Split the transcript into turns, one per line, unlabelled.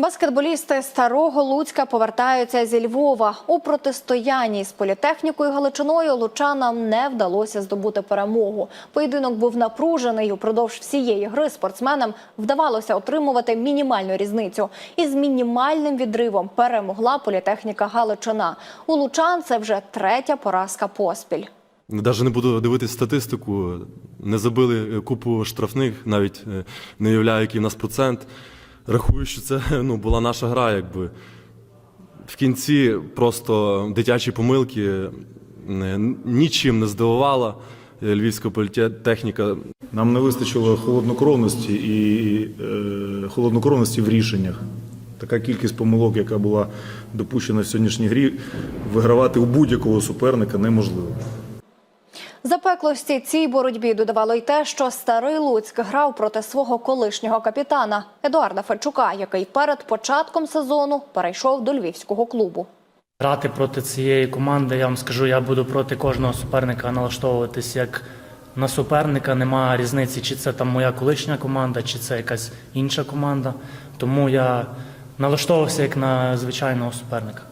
Баскетболісти старого Луцька повертаються зі Львова. У протистоянні з політехнікою Галичиною лучанам не вдалося здобути перемогу. Поєдинок був напружений. Упродовж всієї гри спортсменам вдавалося отримувати мінімальну різницю. І з мінімальним відривом перемогла політехніка Галичина. У лучан це вже третя поразка поспіль.
Навіть не буду дивитися статистику. Не забили купу штрафних, навіть е, не уявляю, який в нас процент. Рахую, що це ну, була наша гра, якби. В кінці просто дитячі помилки е, нічим не здивувала е, львівська політехніка.
Нам не вистачило холоднокровності і е, холоднокровності в рішеннях. Така кількість помилок, яка була допущена в сьогоднішній грі, вигравати у будь-якого суперника неможливо.
Запеклості цій боротьбі додавало й те, що старий Луцьк грав проти свого колишнього капітана Едуарда Федчука, який перед початком сезону перейшов до львівського клубу.
Грати проти цієї команди, я вам скажу, я буду проти кожного суперника налаштовуватись як на суперника. Немає різниці, чи це там моя колишня команда, чи це якась інша команда. Тому я налаштовувався як на звичайного суперника.